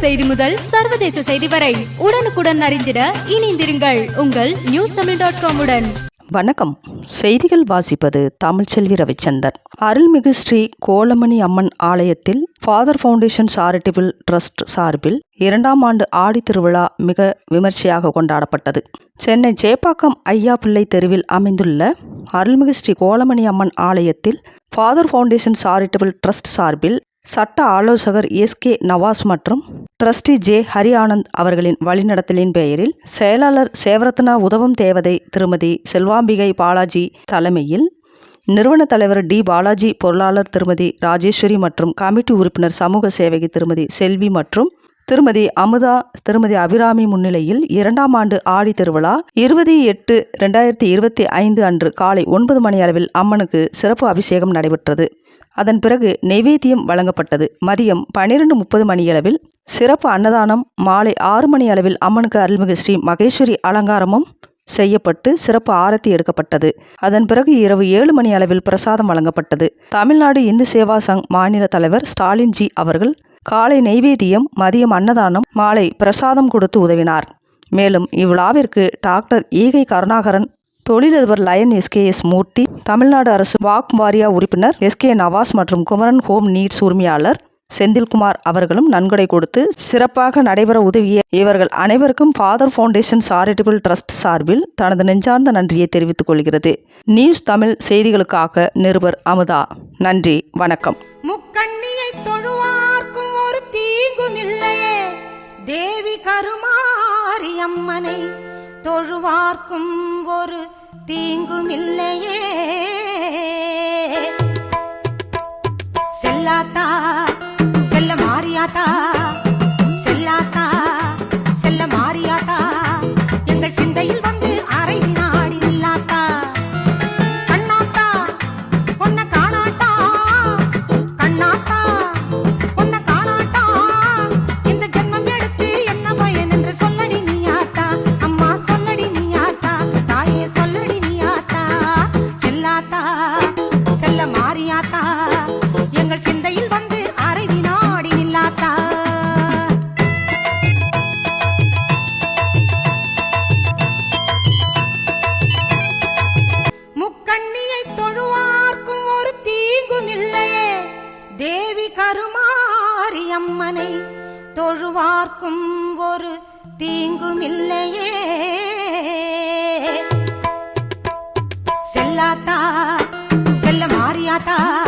செய்தி முதல் சர்வதேச செய்தி வரை உடனுக்குடன் அறிந்திட இணைந்திருங்கள் உங்கள் நியூஸ் தமிழ் டாட் காமுடன் வணக்கம். செய்திகள் வாசிப்பது தமிழ்ச்செல்வி ரவிச்சந்தர் அருள்மிகு ஸ்ரீ கோலமணி அம்மன் ஆலயத்தில் ஃபாதர் ஃபவுண்டேஷன் சாரிட்டபிள் ட்ரஸ்ட் சார்பில் இரண்டாம் ஆண்டு ஆடி திருவிழா மிக விமர்சையாக கொண்டாடப்பட்டது. சென்னை சேப்பாக்கம் ஐயா பிள்ளை தெருவில் அமைந்துள்ள அருள்மிகு ஸ்ரீ கோலமணி அம்மன் ஆலயத்தில் ஃபாதர் ஃபவுண்டேஷன் சாரிட்டபிள் ட்ரஸ்ட் சார்பில் சட்ட ஆலோசகர் எஸ் கே நவாஸ் மற்றும் ட்ரஸ்டி ஜே ஹரி ஆனந்த் அவர்களின் வழிநடத்தலின் பெயரில் செயலாளர் சேவரத்னா உதவும் தேவதை திருமதி செல்வாம்பிகை பாலாஜி தலைமையில் நிறுவன தலைவர் டி பாலாஜி பொருளாளர் திருமதி ராஜேஸ்வரி மற்றும் கமிட்டி உறுப்பினர் சமூக சேவகி திருமதி செல்வி மற்றும் திருமதி அமுதா திருமதி அபிராமி முன்னிலையில் இரண்டாம் ஆண்டு ஆடி திருவிழா இருபது எட்டு ரெண்டாயிரத்தி இருபத்தி ஐந்து அன்று காலை ஒன்பது மணி அளவில் அம்மனுக்கு சிறப்பு அபிஷேகம் நடைபெற்றது. அதன் பிறகு நெவேத்தியம் வழங்கப்பட்டது. மதியம் பனிரெண்டு முப்பது மணியளவில் சிறப்பு அன்னதானம் மாலை ஆறு மணி அளவில் அம்மனுக்கு அருள்மிகு ஸ்ரீ மகேஸ்வரி அலங்காரமும் செய்யப்பட்டு சிறப்பு ஆரத்தி எடுக்கப்பட்டது. அதன் பிறகு இரவு ஏழு மணி அளவில் பிரசாதம் வழங்கப்பட்டது. தமிழ்நாடு இந்து சேவா சங் மாநில தலைவர் ஸ்டாலின் ஜி அவர்கள் காலை நெய்வேதியம் மதியம் அன்னதானம் மாலை பிரசாதம் கொடுத்து உதவினார். மேலும் இவ்விழாவிற்கு டாக்டர் ஈகை கருணாகரன் தொழிலதிபர் லயன் எஸ்கேஎஸ் மூர்த்தி தமிழ்நாடு அரசு வாக் வாரியா உறுப்பினர் எஸ்கே நவாஸ் மற்றும் குமரன் ஹோம் நீட்ஸ் உரிமையாளர் செந்தில்குமார் அவர்களும் நன்கொடை கொடுத்து சிறப்பாக நடைபெற உதவிய இவர்கள் அனைவருக்கும் ஃபாதர் ஃபவுண்டேஷன் சாரிட்டபிள் ட்ரஸ்ட் சார்பில் தனது நெஞ்சார்ந்த நன்றியை தெரிவித்துக் கொள்கிறது. நியூஸ் தமிழ் செய்திகளுக்காக நிருபர் அமுதா. நன்றி வணக்கம். தீங்கும் இல்லையே தேவி கருமாரி அம்மனை தொழுவார்க்கும் ஒரு தீங்கும் இல்லையே செல்லாத்தா மாறியாத்தா எங்கள் சிந்தையில் வந்து அரை வினாடி நில்லாத்தா? முக்கண்ணியை தொழுவார்க்கும் ஒரு தீங்கும் இல்லையே. தேவி கருமாரி அம்மனை தொழுவார்க்கும் ஒரு தீங்கும் இல்லையே. ಕಾಣತಾ